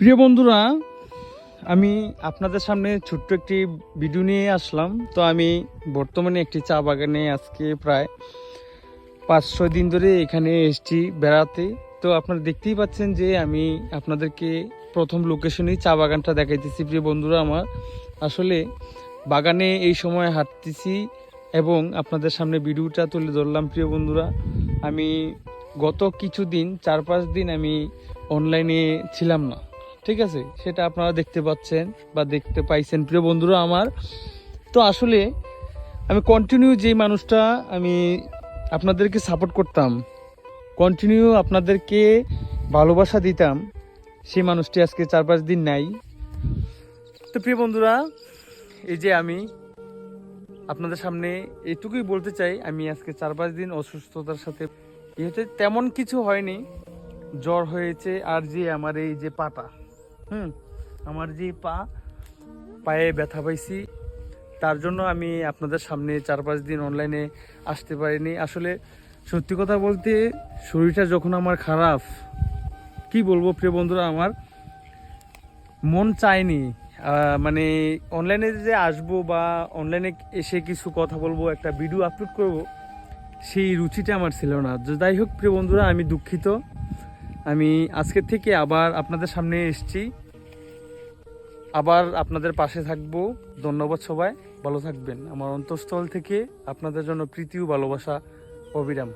প্রিয় বন্ধুরা, আমি আপনাদের সামনে ছোট্ট একটি ভিডিও নিয়ে আসলাম। তো আমি বর্তমানে একটি চা বাগানে আজকে প্রায় পাঁচ ছয় দিন ধরে এখানে এসেছি বেড়াতে। তো আপনারা দেখতেই পাচ্ছেন যে আমি আপনাদেরকে প্রথম লোকেশনেই চা বাগানটা দেখাইতেছি, প্রিয় বন্ধুরা আমার। আসলে বাগানে এই সময় হাঁটতেছি এবং আপনাদের সামনে ভিডিওটা তুলে ধরলাম, প্রিয় বন্ধুরা। আমি গত কিছুদিন, চার পাঁচ দিন আমি অনলাইনে ছিলাম না। ঠিক আছে? সেটা আপনারা দেখতে পাচ্ছেন বা দেখতে পাইছেন। প্রিয় বন্ধুরা আমার, তো আসলে আমি কন্টিনিউ যেই মানুষটা আমি আপনাদেরকে সাপোর্ট করতাম কন্টিনিউ আপনাদেরকে ভালোবাসা দিতাম, সেই মানুষটি আজকে চার পাঁচ দিন নাই। তো প্রিয় বন্ধুরা, এই যে আমি আপনাদের সামনে এটুকুই বলতে চাই, আমি আজকে চার পাঁচ দিন অসুস্থতার সাথে, এতে তেমন কিছু হয়নি, জ্বর হয়েছে আর যে আমার এই যে পাটা। হুম, আমার যে পা, পায়ে ব্যথা পাইছি, তার জন্য আমি আপনাদের সামনে চার পাঁচ দিন অনলাইনে আসতে পারিনি। আসলে সত্যি কথা বলতে শরীরটা যখন আমার খারাপ, কি বলব প্রিয় বন্ধুরা আমার, মন চায়নি। মানে অনলাইনে যে আসব বা অনলাইনে এসে কিছু কথা বলব, একটা ভিডিও আপলোড করব, সেই রুচিটা আমার ছিল না। যাই হোক প্রিয় বন্ধুরা, আমি দুঃখিত। আমি আজকের থেকে আবার আপনাদের সামনে এসছি। আবার আপনাদের পাশে থাকব। ধন্যবাদ সবাই। ভালো থাকবেন। আমার অন্তঃস্থল থেকে আপনাদের জন্য প্রীতি ও ভালোবাসা, অবিরাম।